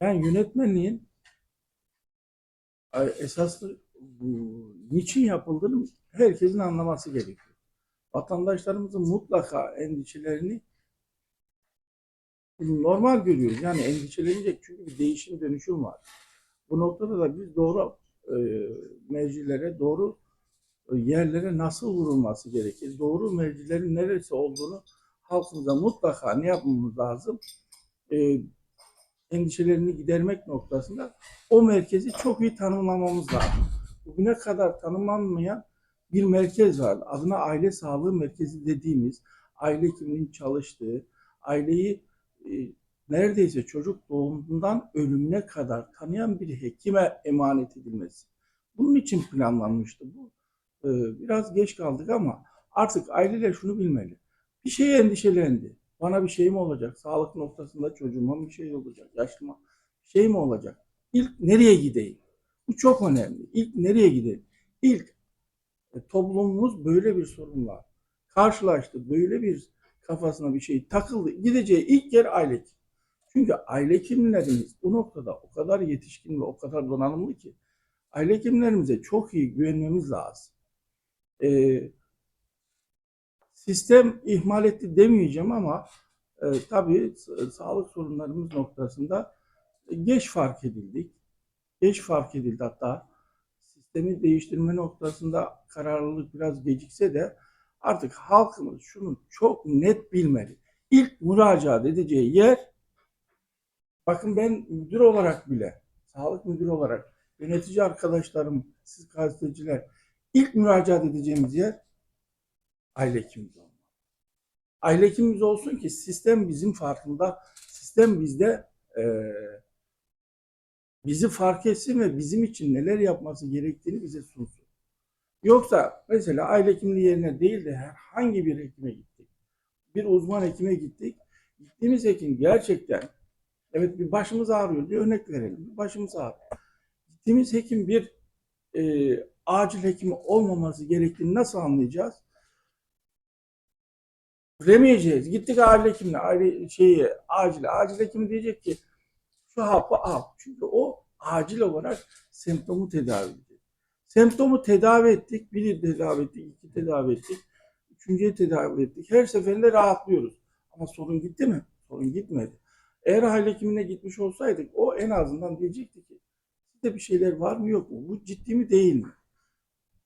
Yani yönetmenliğin esaslı niçin yapıldığını herkesin anlaması gerekiyor. Vatandaşlarımızın mutlaka endişelerini normal görüyoruz. Yani endişelenecek çünkü bir değişim dönüşüm var. Bu noktada da biz doğru e, mevcilere, doğru e, yerlere nasıl vurulması gerekir? Doğru mevcilerin neresi olduğunu halkımıza mutlaka ne yapmamız lazım? E, endişelerini gidermek noktasında o merkezi çok iyi tanımlamamız lazım. Bugüne kadar tanımlanmayan bir merkez var. Adına aile sağlığı merkezi dediğimiz, aile hekiminin çalıştığı, aileyi e, neredeyse çocuk doğumundan ölümüne kadar tanıyan bir hekime emanet edilmesi. Bunun için planlanmıştı bu. E, biraz geç kaldık ama artık aileler şunu bilmeli. Bir şey endişelendi. Bana bir şey mi olacak? Sağlık noktasında çocuğuma bir şey olacak? Yaşlıma bir şey mi olacak? İlk nereye gideyim? Bu çok önemli. İlk nereye gidelim? İlk e, toplumumuz böyle bir sorunla karşılaştı. Böyle bir kafasına bir şey takıldı. Gideceği ilk yer aile. Çünkü aile hekimlerimiz bu noktada o kadar yetişkin ve o kadar donanımlı ki aile hekimlerimize çok iyi güvenmemiz lazım. Ee, sistem ihmal etti demeyeceğim ama e, tabii sağlık sorunlarımız noktasında e, geç fark edildik. Geç fark edildi hatta sistemi değiştirme noktasında kararlılık biraz gecikse de artık halkımız şunu çok net bilmeli. İlk müracaat edeceği yer bakın ben müdür olarak bile sağlık müdürü olarak yönetici arkadaşlarım siz gazeteciler ilk müracaat edeceğimiz yer aile hekimimiz olmalı. Aile hekimimiz olsun ki sistem bizim farkında, sistem bizde eee bizi fark etsin ve bizim için neler yapması gerektiğini bize sunsun. Yoksa mesela aile hekimliği yerine değil de herhangi bir hekime gittik. Bir uzman hekime gittik. Gittiğimiz hekim gerçekten evet bir başımız ağrıyor diye örnek verelim. Bir başımız ağrıyor. Gittiğimiz hekim bir e, acil hekimi olmaması gerektiğini nasıl anlayacağız? Bilemeyeceğiz. Gittik aile hekimine, aile şeyi, acil, acil hekim diyecek ki şu hapı al. Çünkü o acil olarak semptomu tedavi edecek. Semptomu tedavi ettik, bir tedavi ettik, iki tedavi ettik, üçüncüye tedavi ettik. Her seferinde rahatlıyoruz. Ama sorun gitti mi? Sorun gitmedi. Eğer aile hekimine gitmiş olsaydık o en azından diyecekti ki sizde bir şeyler var mı yok mu? Bu ciddi mi değil mi?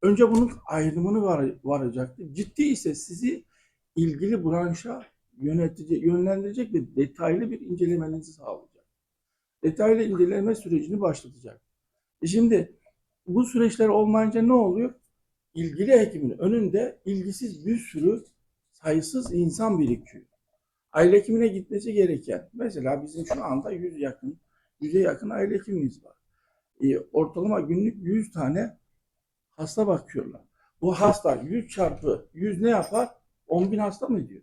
Önce bunun ayrımını var, varacaktı. Ciddi ise sizi ilgili branşa yönetici, yönlendirecek ve detaylı bir incelemenizi sağlayacak. Detaylı inceleme sürecini başlatacak. E şimdi bu süreçler olmayınca ne oluyor? İlgili hekimin önünde ilgisiz bir sürü sayısız insan birikiyor. Aile hekimine gitmesi gereken, mesela bizim şu anda 100 yakın, 100'e yakın aile hekimimiz var. E, ortalama günlük 100 tane hasta bakıyorlar. Bu hasta 100 çarpı 100 ne yapar? 10 bin hasta mı ediyor?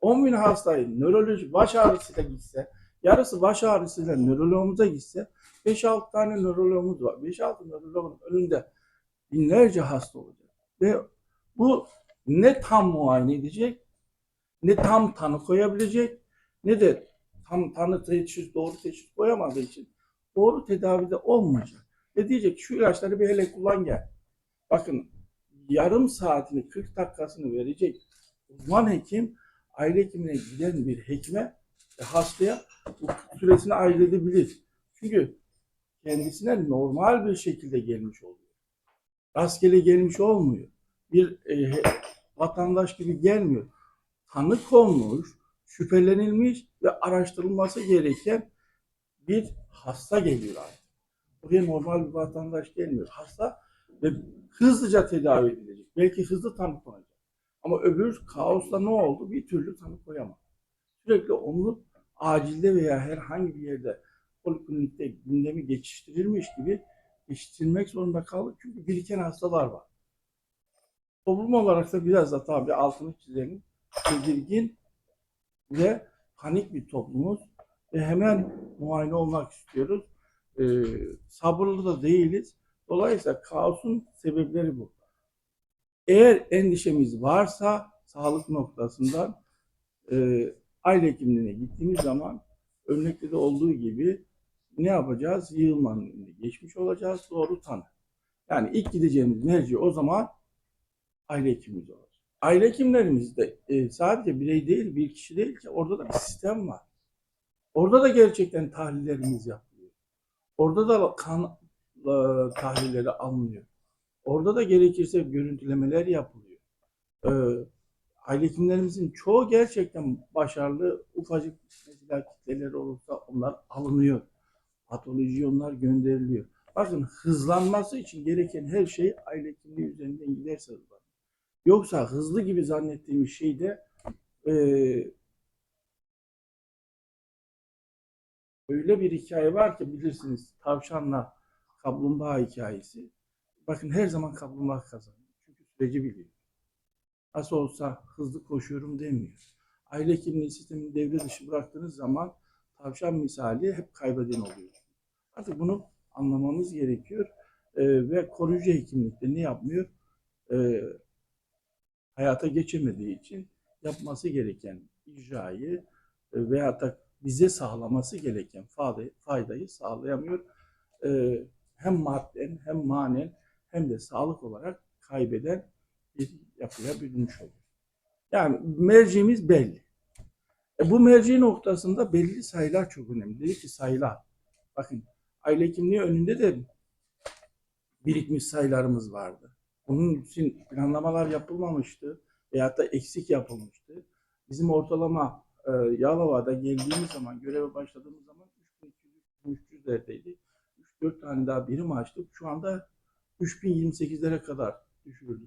10 bin hastayı nöroloji baş ağrısıyla gitse, yarısı baş ağrısıyla nöroloğumuza gitse 5-6 tane nöroloğumuz var. 5-6 nöroloğun önünde binlerce hasta olacak. Ve bu ne tam muayene edecek, ne tam tanı koyabilecek, ne de tam tanı teşhis, doğru teşhis koyamadığı için doğru tedavide olmayacak. Ve diyecek şu ilaçları bir hele kullan gel. Bakın yarım saatini 40 dakikasını verecek uzman hekim aile hekimine giden bir hekime ve hastaya bu süresini ayırabilir. Çünkü kendisine normal bir şekilde gelmiş oluyor. Rastgele gelmiş olmuyor. Bir e, vatandaş gibi gelmiyor. Tanı konmuş, şüphelenilmiş ve araştırılması gereken bir hasta geliyor artık. Buraya normal bir vatandaş gelmiyor. Hasta ve hızlıca tedavi edilecek. Belki hızlı tanı konacak. Ama öbür kaosta ne oldu? Bir türlü tanı koyamadı. Sürekli onu acilde veya herhangi bir yerde poliklinikte gündemi geçiştirilmiş gibi geçiştirmek zorunda kaldık. Çünkü biriken hastalar var. Toplum olarak da biraz da tabii altını çizelim. Tedirgin ve panik bir toplumuz. Ve hemen muayene olmak istiyoruz. Ee, sabırlı da değiliz. Dolayısıyla kaosun sebepleri bu. Eğer endişemiz varsa sağlık noktasından e, aile hekimliğine gittiğimiz zaman örnekte de olduğu gibi ne yapacağız? Yığılmanın geçmiş olacağız. Doğru tanı. Yani ilk gideceğimiz merci o zaman aile hekimimiz olacak. Aile hekimlerimiz de e, sadece birey değil, bir kişi değil ki orada da bir sistem var. Orada da gerçekten tahlillerimiz yapılıyor. Orada da kan e, tahlilleri alınıyor. Orada da gerekirse görüntülemeler yapılıyor. E, aile çoğu gerçekten başarılı. Ufacık mesela kitleleri olursa onlar alınıyor. Patoloji onlar gönderiliyor. Bakın hızlanması için gereken her şey aile hekimliği üzerinden giderse hızlanır. Yoksa hızlı gibi zannettiğimiz şey de e, öyle bir hikaye var ki bilirsiniz tavşanla kaplumbağa hikayesi. Bakın her zaman kaplumbağa kazanıyor. Çünkü süreci biliyor. Nasıl olsa hızlı koşuyorum demiyor. Aile hekimliği sistemini devre dışı bıraktığınız zaman tavşan misali hep kaybeden oluyor. Artık bunu anlamamız gerekiyor. Ee, ve koruyucu hekimlikte ne yapmıyor? Ee, hayata geçemediği için yapması gereken icrayı e, veya da bize sağlaması gereken faydayı sağlayamıyor. Ee, hem madden hem manen hem de sağlık olarak kaybeden bir yapıya bürünmüş oluyor. Yani merceğimiz belli. E bu merci noktasında belli sayılar çok önemli. Dedi ki sayılar. Bakın aile hekimliği önünde de birikmiş sayılarımız vardı. Bunun için planlamalar yapılmamıştı veyahut da eksik yapılmıştı. Bizim ortalama e, Yalova'da geldiğimiz zaman, göreve başladığımız zaman 3200-3300'lerdeydi. 3-4 tane daha birim açtık. Şu anda 3028'lere kadar düşürüldü.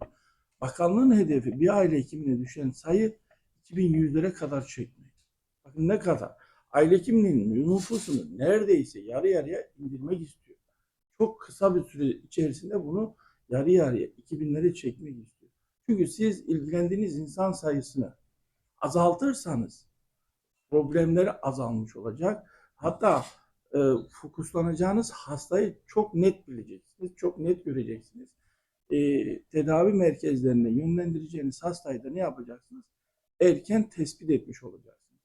Bakanlığın hedefi bir aile hekimine düşen sayı 2100'lere kadar çekmek. Bakın ne kadar. Aile hekimliğinin nüfusunu neredeyse yarı yarıya indirmek istiyor. Çok kısa bir süre içerisinde bunu yarı yarıya 2000'lere çekmek istiyor. Çünkü siz ilgilendiğiniz insan sayısını azaltırsanız problemleri azalmış olacak. Hatta e, fokuslanacağınız hastayı çok net bileceksiniz, çok net göreceksiniz. E, tedavi merkezlerine yönlendireceğiniz hastayı da ne yapacaksınız? Erken tespit etmiş olacaksınız.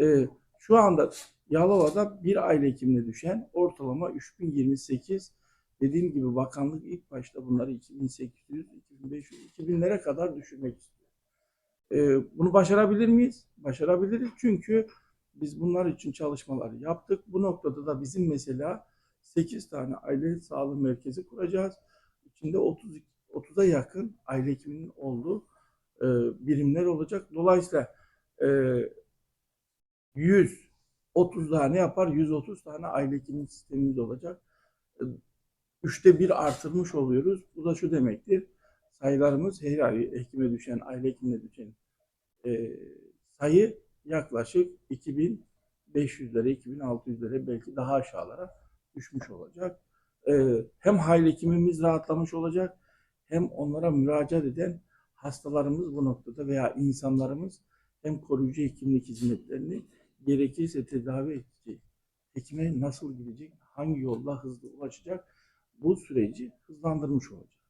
E, şu anda Yalova'da bir aile hekimine düşen ortalama 3028 dediğim gibi bakanlık ilk başta bunları 2800, 2500, 2000'lere kadar düşürmek istiyor. Ee, bunu başarabilir miyiz? Başarabiliriz çünkü biz bunlar için çalışmalar yaptık. Bu noktada da bizim mesela 8 tane aile sağlığı merkezi kuracağız. İçinde 30 30'a yakın aile hekiminin olduğu e, birimler olacak. Dolayısıyla e, 130 tane yapar, 130 tane aile hekiminin sistemimiz olacak. E, Üçte bir artırmış oluyoruz. Bu da şu demektir. Sayılarımız her ay hekime düşen, aile hekimine düşen e, sayı yaklaşık 2500'lere, 2600'lere belki daha aşağılara düşmüş olacak. E, hem aile hekimimiz rahatlamış olacak hem onlara müracaat eden hastalarımız bu noktada veya insanlarımız hem koruyucu hekimlik hizmetlerini gerekirse tedavi edecek. Hekime nasıl gidecek, hangi yolla hızlı ulaşacak bu süreci hızlandırmış olacağız.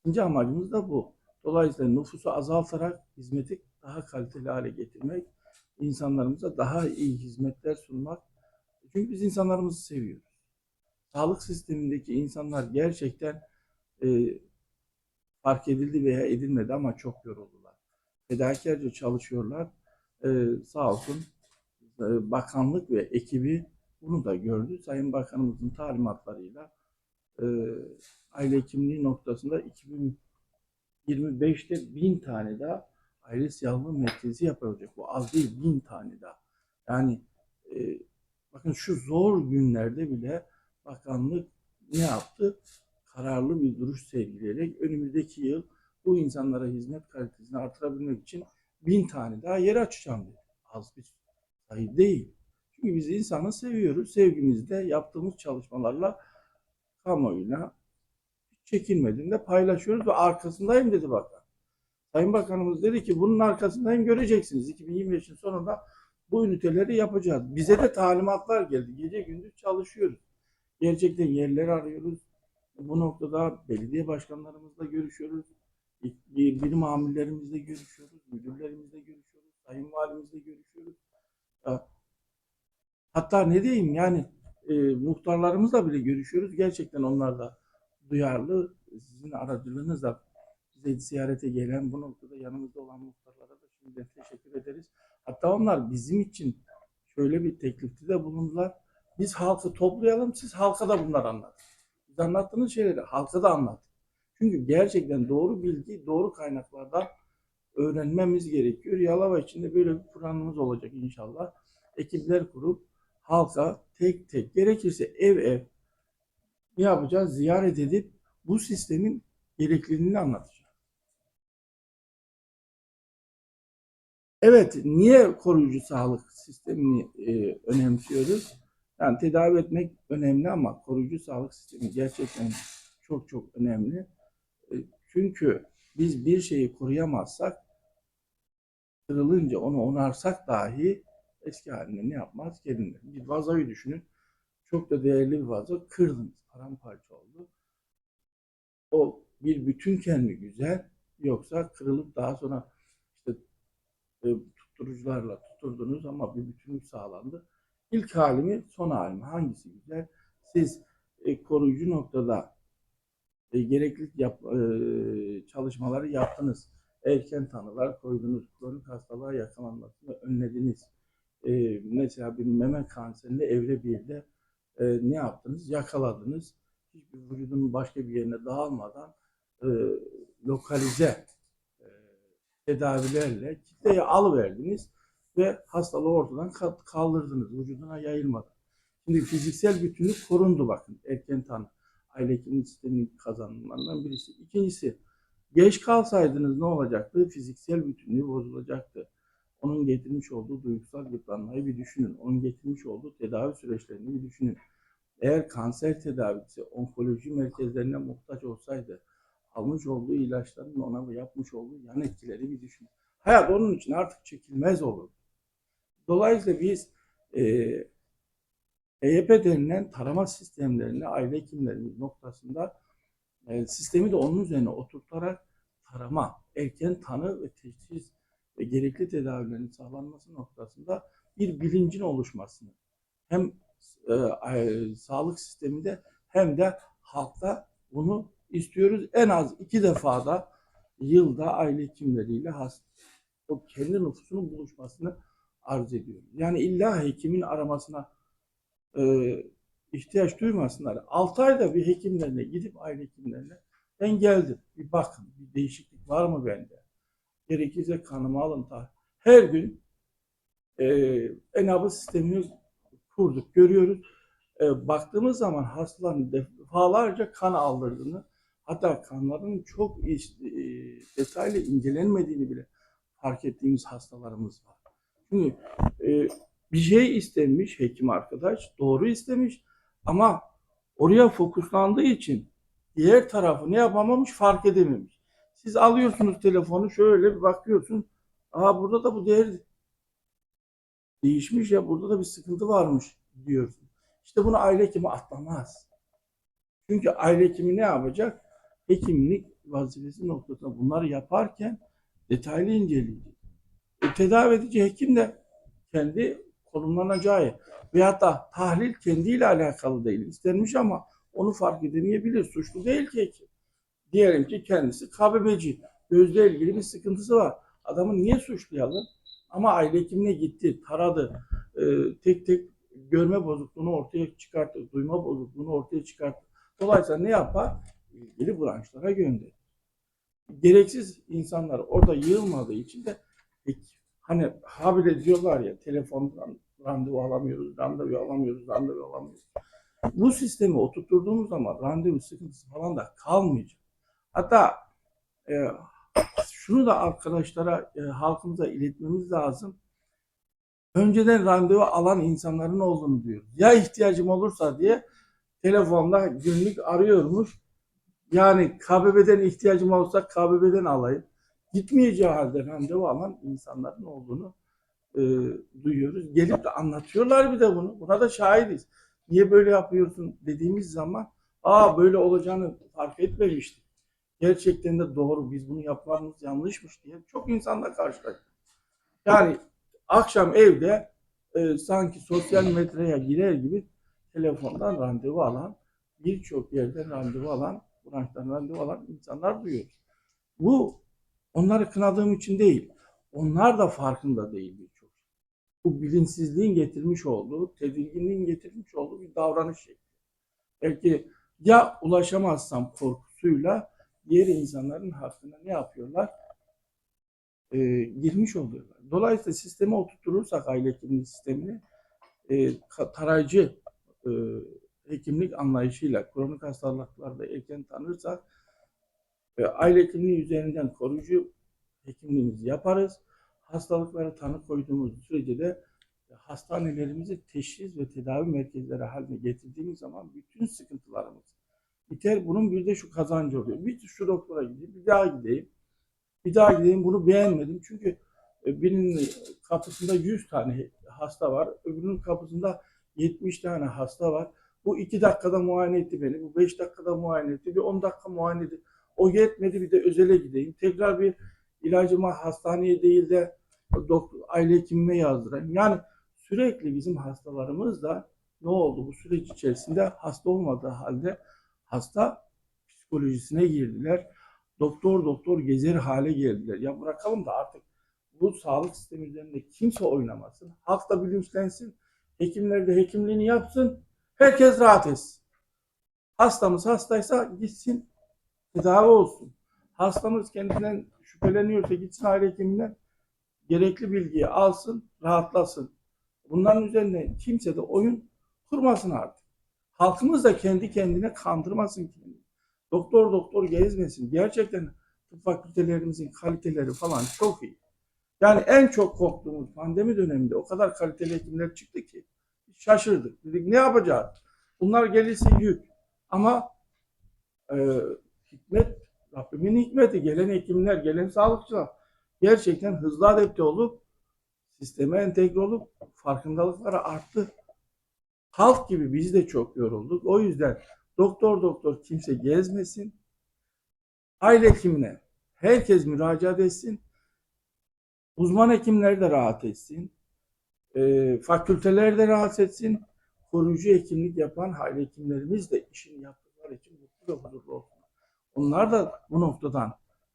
İkinci amacımız da bu. Dolayısıyla nüfusu azaltarak hizmeti daha kaliteli hale getirmek, insanlarımıza daha iyi hizmetler sunmak. Çünkü biz insanlarımızı seviyoruz. Sağlık sistemindeki insanlar gerçekten e, fark edildi veya edilmedi ama çok yoruldular. Fedakarca çalışıyorlar. E, sağ olsun e, bakanlık ve ekibi bunu da gördü. Sayın Bakanımızın talimatlarıyla e, aile hekimliği noktasında 2025'te bin tane daha aile sağlığı merkezi yapılacak. Bu az değil, bin tane daha. Yani e, bakın şu zor günlerde bile bakanlık ne yaptı? Kararlı bir duruş sergileyerek önümüzdeki yıl bu insanlara hizmet kalitesini artırabilmek için bin tane daha yer açacağım dedi. Az bir sayı değil. Çünkü biz insanı seviyoruz. Sevgimizde yaptığımız çalışmalarla kamuoyuna çekinmeden de paylaşıyoruz ve arkasındayım dedi bakan. Sayın Bakanımız dedi ki bunun arkasındayım göreceksiniz. 2025'in sonunda bu üniteleri yapacağız. Bize de talimatlar geldi. Gece gündüz çalışıyoruz. Gerçekten yerleri arıyoruz. Bu noktada belediye başkanlarımızla görüşüyoruz. Birim amirlerimizle görüşüyoruz. Müdürlerimizle görüşüyoruz. Sayın valimizle görüşüyoruz. Hatta ne diyeyim yani e, muhtarlarımızla bile görüşüyoruz. Gerçekten onlar da duyarlı. Sizin aracılığınızla bize ziyarete gelen bu noktada yanımızda olan muhtarlara da şimdiden teşekkür ederiz. Hatta onlar bizim için şöyle bir teklifte de bulundular. Biz halkı toplayalım, siz halka da bunları anlatın. Biz anlattığınız şeyleri halka da anlatın. Çünkü gerçekten doğru bilgi, doğru kaynaklardan öğrenmemiz gerekiyor. Yalova için de böyle bir planımız olacak inşallah. Ekipler kurup halka tek tek gerekirse ev ev ne yapacağız? Ziyaret edip bu sistemin gerekliliğini anlatacağız. Evet, niye koruyucu sağlık sistemini e, önemsiyoruz? Yani tedavi etmek önemli ama koruyucu sağlık sistemi gerçekten çok çok önemli. E, çünkü biz bir şeyi koruyamazsak, kırılınca onu onarsak dahi eski haline ne yapmaz? Gelinir. Bir vazoyu düşünün. Çok da değerli bir vazo. Kırdınız. Paramparça oldu. O bir bütünken mi güzel yoksa kırılıp daha sonra e, tutturucularla tutturdunuz ama bir bütünlük sağlandı. İlk hali mi son hali mi? Hangisi güzel? Siz e, koruyucu noktada e, gerekli yap, e, çalışmaları yaptınız. Erken tanılar koydunuz. Kronik hastalığa yakalanmasını önlediniz. E, mesela bir meme kanserinde evre birde e, ne yaptınız? Yakaladınız. Hiçbir vücudun başka bir yerine dağılmadan e, lokalize tedavilerle kitleyi alıverdiniz ve hastalığı ortadan ka- kaldırdınız. Vücuduna yayılmadı. Şimdi fiziksel bütünlük korundu bakın erken tanı. Aile hekimliği sisteminin kazanımlarından birisi. İkincisi geç kalsaydınız ne olacaktı? Fiziksel bütünlüğü bozulacaktı. Onun getirmiş olduğu duygusal yıpranmayı bir düşünün. Onun getirmiş olduğu tedavi süreçlerini bir düşünün. Eğer kanser tedavisi onkoloji merkezlerine muhtaç olsaydı almış olduğu ilaçların ona yapmış olduğu yan etkileri bir düşünün. Hayat onun için artık çekilmez olur. Dolayısıyla biz e, EYP denilen tarama sistemlerini aile hekimlerimiz noktasında e, sistemi de onun üzerine oturtarak tarama, erken tanı ve teşhis ve gerekli tedavilerin sağlanması noktasında bir bilincin oluşmasını hem e, e, sağlık sisteminde hem de halkta bunu istiyoruz. En az iki defa da yılda aile hekimleriyle hasta, o kendi nüfusunun buluşmasını arz ediyoruz. Yani illa hekimin aramasına e, ihtiyaç duymasınlar. 6 ayda bir hekimlerine gidip aile hekimlerine ben geldim. Bir bakın bir değişiklik var mı bende? Gerekirse kanımı alın. Her gün e, enabı sistemini kurduk, görüyoruz. E, baktığımız zaman hastaların defalarca kan aldırdığını, hatta kanların çok iş- e, detaylı incelenmediğini bile fark ettiğimiz hastalarımız var. Çünkü e, bir şey istemiş hekim arkadaş, doğru istemiş ama oraya fokuslandığı için diğer tarafı ne yapamamış fark edememiş. Siz alıyorsunuz telefonu şöyle bir bakıyorsun. Aa burada da bu değer değişmiş ya burada da bir sıkıntı varmış diyorsun. İşte bunu aile hekimi atlamaz. Çünkü aile hekimi ne yapacak? Hekimlik vazifesi noktasında bunları yaparken detaylı inceleyecek. E, tedavi edici hekim de kendi konumlanacağı veyahut da tahlil kendiyle alakalı değil. İstenmiş ama onu fark edemeyebilir. Suçlu değil ki hekim. Diyelim ki kendisi KBB'ci. Gözle ilgili bir sıkıntısı var. Adamı niye suçlayalım? Ama aile hekimine gitti, taradı. e, tek tek görme bozukluğunu ortaya çıkarttı. Duyma bozukluğunu ortaya çıkarttı. Dolayısıyla ne yapar? İlgili branşlara gönderir. Gereksiz insanlar orada yığılmadığı için de hani habire diyorlar ya telefondan randevu alamıyoruz, randevu alamıyoruz, randevu alamıyoruz. Bu sistemi oturtturduğumuz zaman randevu sıkıntısı falan da kalmayacak. Hatta e, şunu da arkadaşlara, e, halkımıza iletmemiz lazım. Önceden randevu alan insanların olduğunu diyor. Ya ihtiyacım olursa diye telefonda günlük arıyormuş. Yani KBB'den ihtiyacım olursa KBB'den alayım. Gitmeyeceği halde randevu alan insanların olduğunu e, duyuyoruz. Gelip de anlatıyorlar bir de bunu. Buna da şahidiz. Niye böyle yapıyorsun dediğimiz zaman aa böyle olacağını fark etmemiştik. Gerçekten de doğru biz bunu yapmamız yanlışmış diye çok insanla karşılaştık. Yani akşam evde e, sanki sosyal medyaya girer gibi telefondan randevu alan, birçok yerden randevu alan, branştan randevu alan insanlar duyuyoruz. Bu onları kınadığım için değil. Onlar da farkında değil birçok. Bu bilinçsizliğin getirmiş olduğu, tedirginliğin getirmiş olduğu bir davranış şekli. Belki ya ulaşamazsam korkusuyla diğer insanların hakkında ne yapıyorlar? Ee, girmiş oluyorlar. Dolayısıyla sisteme oturturursak aile hekimliği sistemini e, tarayıcı e, hekimlik anlayışıyla kronik hastalıklarda erken tanırsak ve aile hekimliği üzerinden koruyucu hekimliğimizi yaparız. Hastalıklara tanı koyduğumuz sürece de hastanelerimizi teşhis ve tedavi merkezleri haline getirdiğimiz zaman bütün sıkıntılarımız biter. Bunun bir de şu kazancı oluyor. Bir şu doktora gideyim, bir daha gideyim, bir daha gideyim. Bunu beğenmedim. Çünkü e, birinin kapısında 100 tane hasta var, öbürünün kapısında 70 tane hasta var. Bu 2 dakikada muayene etti beni, bu 5 dakikada muayene etti, bir 10 dakika muayene etti. O yetmedi bir de özele gideyim. Tekrar bir ilacımı hastaneye değil de doktor, aile hekimime yazdırayım. Yani sürekli bizim hastalarımız da ne oldu bu süreç içerisinde hasta olmadığı halde hasta psikolojisine girdiler. Doktor doktor gezer hale geldiler. Ya bırakalım da artık bu sağlık sistemi üzerinde kimse oynamasın. Halk da bilinçlensin. Hekimler de hekimliğini yapsın. Herkes rahat etsin. Hastamız hastaysa gitsin tedavi olsun. Hastamız kendinden şüpheleniyorsa gitsin aile hekiminden gerekli bilgiyi alsın, rahatlasın. Bunların üzerine kimse de oyun kurmasın artık. Halkımız da kendi kendine kandırmasın kendini. Doktor doktor gezmesin. Gerçekten tıp fakültelerimizin kaliteleri falan çok iyi. Yani en çok korktuğumuz pandemi döneminde o kadar kaliteli hekimler çıktı ki şaşırdık. Dedik ne yapacağız? Bunlar gelirse yük. Ama e, hikmet, Rabbimin hikmeti. Gelen hekimler, gelen sağlıkçılar gerçekten hızlı adapte olup sisteme entegre olup farkındalıkları arttı. Halk gibi biz de çok yorulduk. O yüzden doktor doktor kimse gezmesin. Aile hekimine herkes müracaat etsin. Uzman hekimler de rahat etsin. E, fakülteler de rahat etsin. Koruyucu hekimlik yapan aile hekimlerimiz de işini yaptıkları için mutlu ve huzurlu olsun. Onlar da bu noktadan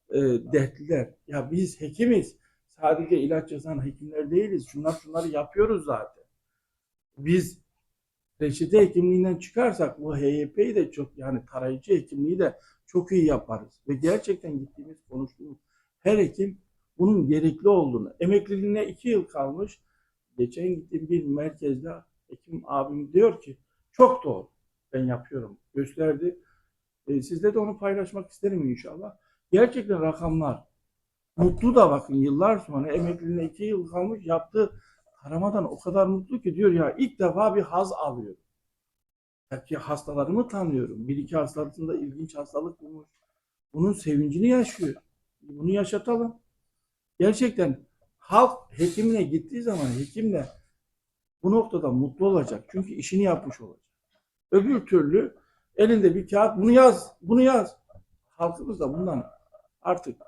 e, dertliler. Ya biz hekimiz. Sadece ilaç yazan hekimler değiliz. Şunlar şunları yapıyoruz zaten. Biz reçete hekimliğinden çıkarsak bu HYP'yi de çok yani tarayıcı hekimliği de çok iyi yaparız. Ve gerçekten gittiğimiz konuştuğumuz her hekim bunun gerekli olduğunu. Emekliliğine iki yıl kalmış. Geçen gittiğim bir merkezde hekim abim diyor ki çok doğru ben yapıyorum gösterdi. E, sizle de onu paylaşmak isterim inşallah. Gerçekten rakamlar mutlu da bakın yıllar sonra emekliliğine iki yıl kalmış yaptığı taramadan o kadar mutlu ki diyor ya ilk defa bir haz alıyorum. Belki hastalarımı tanıyorum. Bir iki hastalığında ilginç hastalık bulmuş. Bunun sevincini yaşıyor. Bunu yaşatalım. Gerçekten halk hekimine gittiği zaman hekimle bu noktada mutlu olacak. Çünkü işini yapmış olacak. Öbür türlü elinde bir kağıt bunu yaz, bunu yaz. Halkımız da bundan artık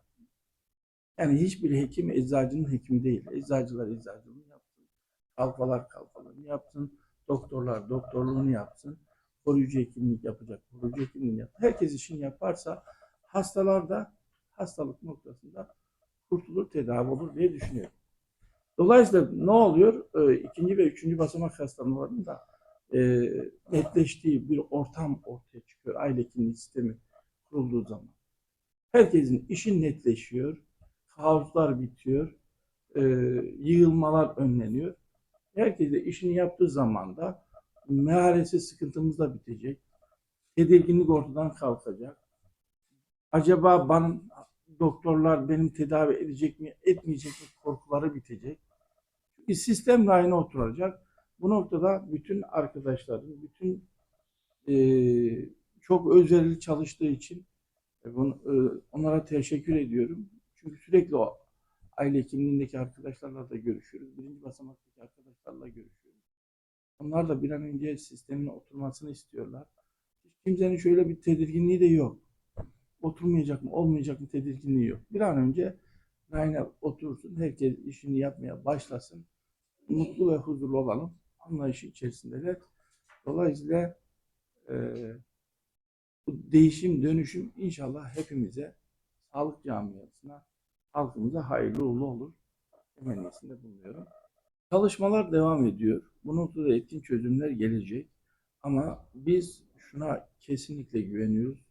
yani hiçbir hekim eczacının hekimi değil. Eczacılar eczacılığını yapsın. Kalfalar kalfalarını yapsın. Doktorlar doktorluğunu yapsın. Koruyucu hekimlik yapacak. Koruyucu hekimliğini yap. Herkes işini yaparsa hastalar da hastalık noktasında kurtulur, tedavi olur diye düşünüyorum. Dolayısıyla ne oluyor? Ee, ikinci ve üçüncü basamak hastalarının da e, netleştiği bir ortam ortaya çıkıyor. Aile hekimliği sistemi kurulduğu zaman. Herkesin işi netleşiyor. Kaoslar bitiyor. E, yığılmalar önleniyor. Herkes de işini yaptığı zaman da meharesi sıkıntımız da bitecek. Tedirginlik ortadan kalkacak. Acaba bana doktorlar benim tedavi edecek mi, etmeyecek mi korkuları bitecek. Bir sistem rayına oturacak. Bu noktada bütün arkadaşların, bütün eee, çok özverili çalıştığı için e, bunu, e, onlara teşekkür ediyorum. Çünkü sürekli o aile hekimliğindeki arkadaşlarla da görüşüyoruz. Birinci basamaktaki arkadaşlarla görüşüyoruz. Onlar da bir an önce sistemin oturmasını istiyorlar. Hiç kimsenin şöyle bir tedirginliği de yok. Oturmayacak mı, olmayacak mı tedirginliği yok. Bir an önce rayına otursun, herkes işini yapmaya başlasın. Mutlu ve huzurlu olalım. Anlayışı içerisindeler. Dolayısıyla e, bu değişim, dönüşüm inşallah hepimize, sağlık camiasına, halkımıza hayırlı uğurlu olur. Temennisinde bulunuyorum. Çalışmalar devam ediyor. Bu noktada etkin çözümler gelecek. Ama biz şuna kesinlikle güveniyoruz.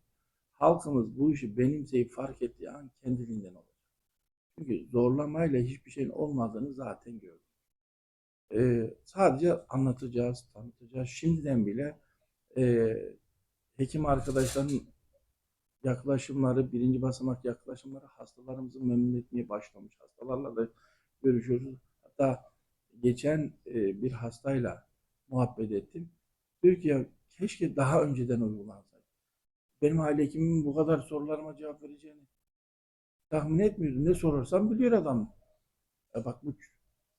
Halkımız bu işi benimseyip fark ettiği an kendiliğinden olacak. Çünkü zorlamayla hiçbir şeyin olmadığını zaten gördük. Ee, sadece anlatacağız, tanıtacağız. Şimdiden bile e, hekim arkadaşların yaklaşımları, birinci basamak yaklaşımları hastalarımızı memnun etmeye başlamış. Hastalarla da görüşüyoruz. Hatta geçen e, bir hastayla muhabbet ettim. Diyor ki ya keşke daha önceden uygulansaydı. Benim aile hekimimin bu kadar sorularıma cevap vereceğini tahmin etmiyordum. Ne sorarsam biliyor adam. Ya bak bu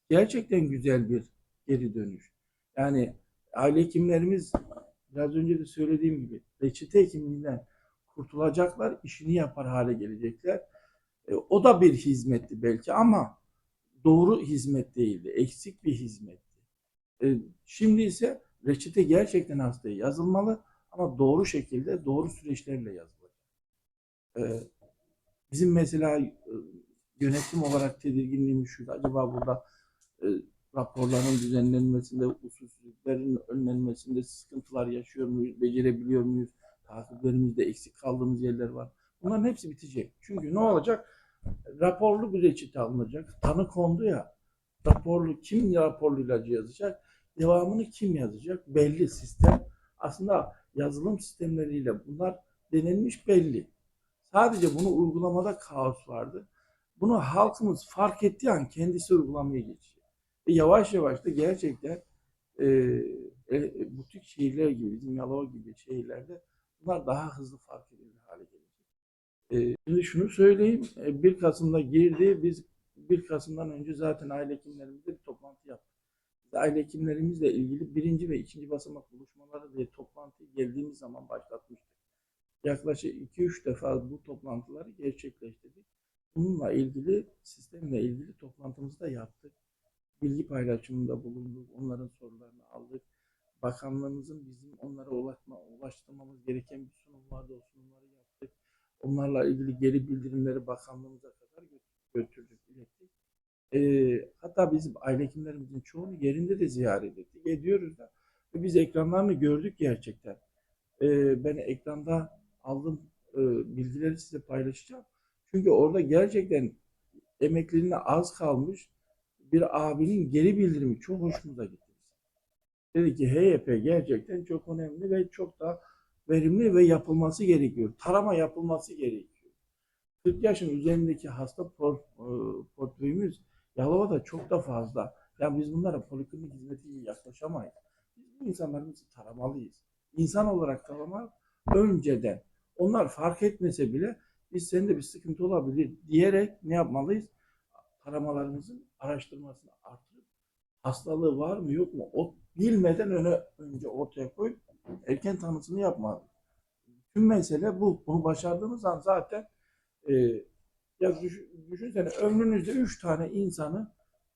gerçekten güzel bir geri dönüş. Yani aile hekimlerimiz biraz önce de söylediğim gibi reçete hekimliğinden kurtulacaklar, işini yapar hale gelecekler. E, o da bir hizmetti belki ama doğru hizmet değildi. Eksik bir hizmetti. E, şimdi ise reçete gerçekten hastaya yazılmalı ama doğru şekilde, doğru süreçlerle yazılacak. E, bizim mesela e, yönetim olarak tedirginliğimiz şu. Acaba burada e, raporların düzenlenmesinde, usulsüzlüklerin önlenmesinde sıkıntılar yaşıyor muyuz, becerebiliyor muyuz? Takiplerimizde eksik kaldığımız yerler var. Bunların hepsi bitecek. Çünkü ne olacak? Raporlu bir reçete alınacak. Tanı kondu ya. Raporlu kim raporlu ilacı yazacak? Devamını kim yazacak? Belli sistem. Aslında yazılım sistemleriyle bunlar denenmiş belli. Sadece bunu uygulamada kaos vardı. Bunu halkımız fark ettiği an kendisi uygulamaya geçiyor. Ve yavaş yavaş da gerçekten e, e, butik şehirler gibi, bizim Yalova gibi şehirlerde bunlar daha hızlı fark edilir hale gelecek. E, şimdi şunu söyleyeyim, e, 1 Kasım'da girdi, biz 1 Kasım'dan önce zaten aile hekimlerimizle bir toplantı yaptık. Aile hekimlerimizle ilgili birinci ve ikinci basamak buluşmaları diye toplantıyı geldiğimiz zaman başlatmıştık. Yaklaşık 2-3 defa bu toplantıları gerçekleştirdik. Bununla ilgili, sistemle ilgili toplantımızı da yaptık. Bilgi paylaşımında bulunduk, onların sorularını aldık. Bakanlığımızın bizim onlara ulaşma, ulaştırmamız gereken bir sunum vardı, o sunumları yaptık. Onlarla ilgili geri bildirimleri bakanlığımıza kadar gö- götürdük, ilettik. Ee, hatta bizim aile hekimlerimizin çoğunu yerinde de ziyaret ettik, ediyoruz da. Ve biz ekranlarını gördük gerçekten. Ee, ben ekranda aldığım e, bilgileri size paylaşacağım. Çünkü orada gerçekten emekliliğine az kalmış bir abinin geri bildirimi çok hoşumuza gitti. Dedi ki HYP gerçekten çok önemli ve çok da verimli ve yapılması gerekiyor. Tarama yapılması gerekiyor. 40 yaşın üzerindeki hasta e, portföyümüz Yalova'da çok da fazla. Yani biz bunlara poliklinik hizmetiyle yaklaşamayız. Biz bu insanlarımızı taramalıyız. İnsan olarak taramak önceden. Onlar fark etmese bile biz sende bir sıkıntı olabilir diyerek ne yapmalıyız? Taramalarımızın araştırmasını artırıp hastalığı var mı yok mu o bilmeden öne önce ortaya koyup erken tanısını yapmalı. Tüm mesele bu. Bunu başardığımız an zaten e, ya düş, düşünsene ömrünüzde üç tane insanı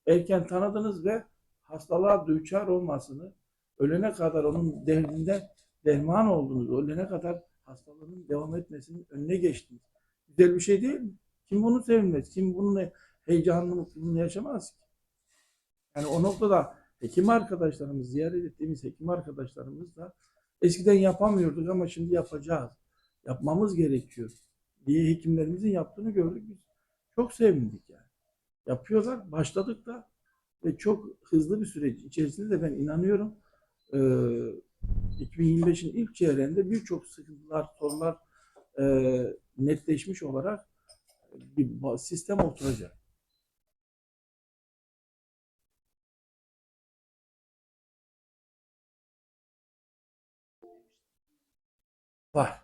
erken tanıdınız ve hastalığa düçar olmasını ölene kadar onun derdinde derman olduğunuz, ölene kadar hastalığının devam etmesinin önüne geçtiniz. Güzel bir şey değil mi? Kim bunu sevmez? Kim bunun heyecanını, mutluluğunu yaşamaz ki? Yani o noktada hekim arkadaşlarımız, ziyaret ettiğimiz hekim arkadaşlarımız da eskiden yapamıyorduk ama şimdi yapacağız. Yapmamız gerekiyor diye hekimlerimizin yaptığını gördük biz. Çok sevindik yani. Yapıyorlar, başladık da ve çok hızlı bir süreç içerisinde de ben inanıyorum e, 2025'in ilk çeyreğinde birçok sıkıntılar, sorunlar e, netleşmiş olarak bir sistem oturacak. Var.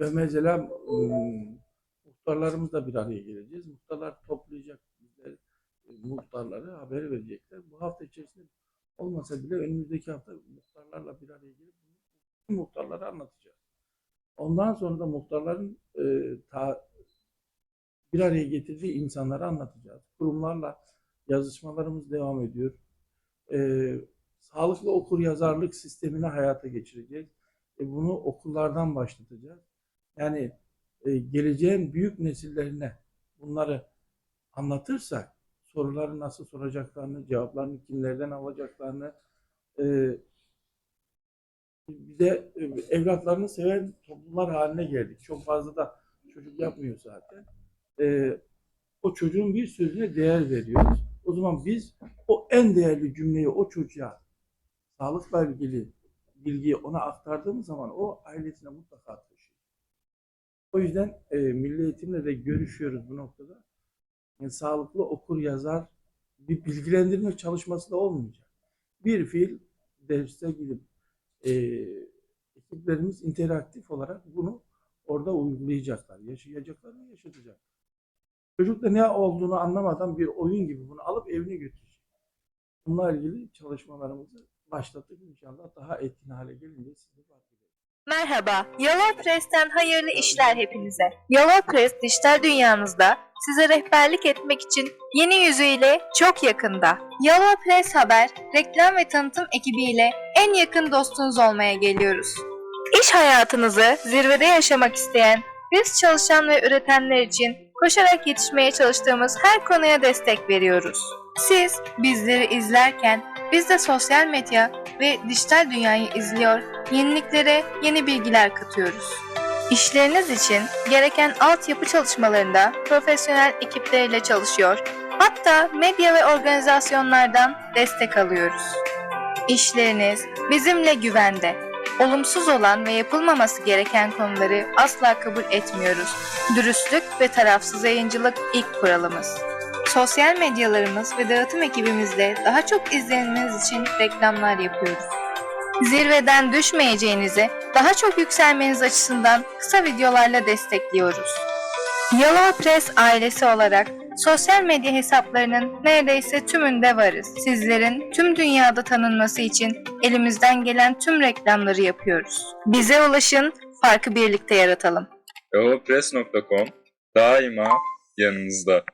Ve mesela ım, muhtarlarımızla bir araya geleceğiz. Muhtarlar toplayacak bizler, e, muhtarları haber verecekler. Bu hafta içerisinde olmasa bile önümüzdeki hafta muhtarlarla bir araya gelip muhtarlara anlatacağız. Ondan sonra da muhtarların e, ta, bir araya getirdiği insanlara anlatacağız. Kurumlarla yazışmalarımız devam ediyor. E, sağlıklı okur yazarlık sistemini hayata geçireceğiz. E bunu okullardan başlatacağız. Yani e, geleceğin büyük nesillerine bunları anlatırsak soruları nasıl soracaklarını, cevaplarını kimlerden alacaklarını e, bir de e, evlatlarını seven toplumlar haline geldik. Çok fazla da çocuk yapmıyor zaten. E, o çocuğun bir sözüne değer veriyoruz. O zaman biz o en değerli cümleyi o çocuğa sağlıkla ilgili bilgiyi ona aktardığımız zaman o ailesine mutlaka taşıyor. O yüzden e, milli eğitimle de görüşüyoruz bu noktada. Yani sağlıklı okur yazar bir bilgilendirme çalışması da olmayacak. Bir fiil derste gidip e, ekiplerimiz interaktif olarak bunu orada uygulayacaklar. Yaşayacaklar ve yaşatacaklar. Çocuk da ne olduğunu anlamadan bir oyun gibi bunu alıp evine götürecek. Bununla ilgili çalışmalarımızı başlattık inşallah daha etkin hale gelince siz de fark. Merhaba, Yalova Press'ten hayırlı işler hepinize. Yalova Press dijital dünyamızda size rehberlik etmek için yeni yüzüyle çok yakında. Yalova Press Haber, reklam ve tanıtım ekibiyle en yakın dostunuz olmaya geliyoruz. İş hayatınızı zirvede yaşamak isteyen, biz çalışan ve üretenler için koşarak yetişmeye çalıştığımız her konuya destek veriyoruz. Siz bizleri izlerken biz de sosyal medya ve dijital dünyayı izliyor, yeniliklere yeni bilgiler katıyoruz. İşleriniz için gereken altyapı çalışmalarında profesyonel ekipleriyle çalışıyor, hatta medya ve organizasyonlardan destek alıyoruz. İşleriniz bizimle güvende. Olumsuz olan ve yapılmaması gereken konuları asla kabul etmiyoruz. Dürüstlük ve tarafsız yayıncılık ilk kuralımız. Sosyal medyalarımız ve dağıtım ekibimizle daha çok izlenmeniz için reklamlar yapıyoruz. Zirveden düşmeyeceğinizi, daha çok yükselmeniz açısından kısa videolarla destekliyoruz. Yalova Press ailesi olarak sosyal medya hesaplarının neredeyse tümünde varız. Sizlerin tüm dünyada tanınması için elimizden gelen tüm reklamları yapıyoruz. Bize ulaşın, farkı birlikte yaratalım. yavapress.com daima yanınızda.